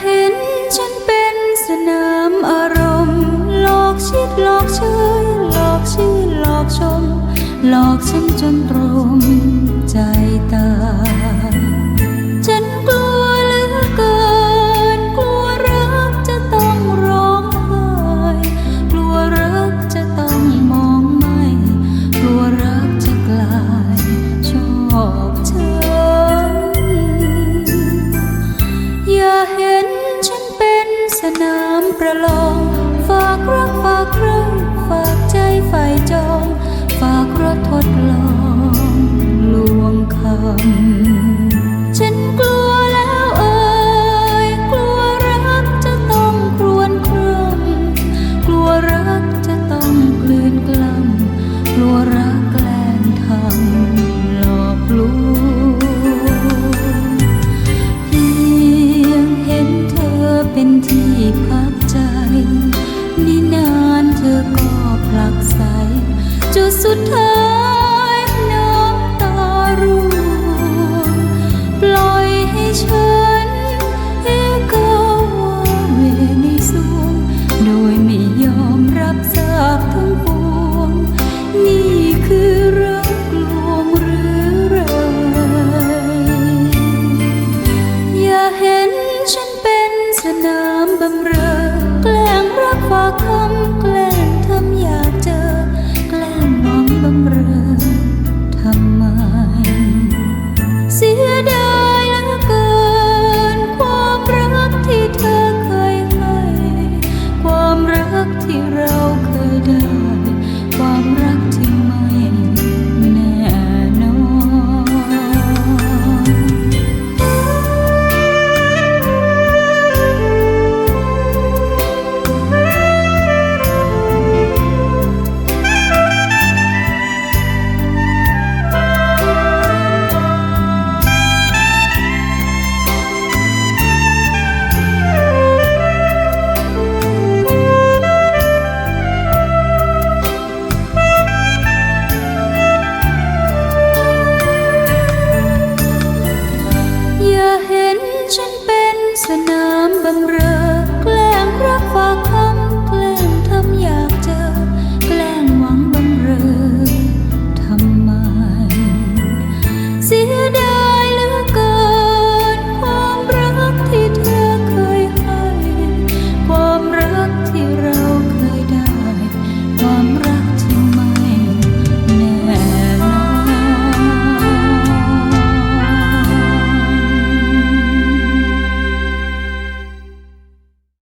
เห็นฉันเป็นสนามอารมณ์ หลอกชิดหลอกเชยหลอกชื่อหลอกชม หลอกฉันจนตรมใจตา น้ำประลอง เป็นที่พักใจนี่นานเธอก็ผลักใสจุดสุดท้ายน้ำตาร่วงปล่อยให้เชื่อ Oh.